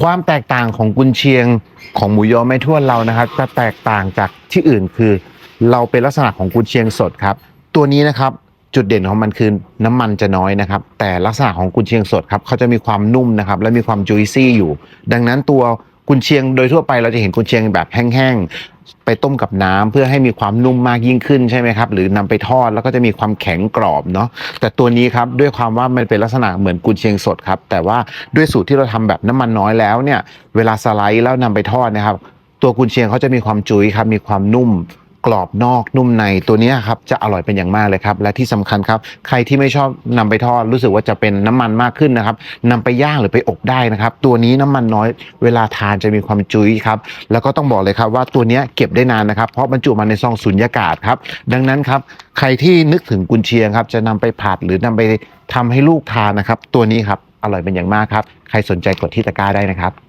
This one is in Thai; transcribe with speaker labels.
Speaker 1: ความแตกต่างของกุนเชียงของหมูยอแม่ทวดเรานะครับจะแตกต่างจากที่อื่นคือ เราเป็นลักษณะของกุนเชียงสดครับ ตัวนี้นะครับจุดเด่นของมันคือน้ำมันจะน้อยนะครับ แต่ลักษณะของกุนเชียงสดครับเขาจะมีความนุ่มนะครับและมีความจุยซี่อยู่ ดังนั้นตัวกุนเชียงโดยทั่วไปเราจะเห็นกุนเชียงแบบแห้งๆ ไปต้มกับน้ำเพื่อให้มีความนุ่มมากยิ่งขึ้นใช่ไหมครับ หรือนำไปทอดแล้วก็จะมีความแข็งกรอบเนาะแต่ตัวนี้ครับด้วยความว่ามันเป็นลักษณะเหมือนกุนเชียงสดครับแต่ว่าด้วยสูตรที่เราทำแบบน้ำมันน้อยแล้วเนี่ยเวลาสไลด์แล้วนำไปทอดนะครับ ตัวกุนเชียงเขาจะมีความจุยครับมีความนุ่ม กรอบนอกนุ่มในตัวนี้ครับจะอร่อยเป็นอย่างมากเลยครับ และที่สำคัญครับ ใครที่ไม่ชอบนำไปทอดรู้สึกว่าจะเป็นน้ำมันมากขึ้นนะครับนำไปย่างหรือไปอบได้นะครับ ตัวนี้น้ำมันน้อยเวลาทานจะมีความจุยครับ แล้วก็ต้องบอกเลยครับว่าตัวนี้เก็บได้นานนะครับ เพราะบรรจุมาในซองสุญญากาศครับ ดังนั้นครับ ใครที่นึกถึงกุนเชียงครับ จะนำไปผัดหรือนำไปทำให้ลูกทานนะครับ ตัวนี้ครับอร่อยเป็นอย่างมากครับ ใครสนใจกดที่ตะกร้าได้นะครับ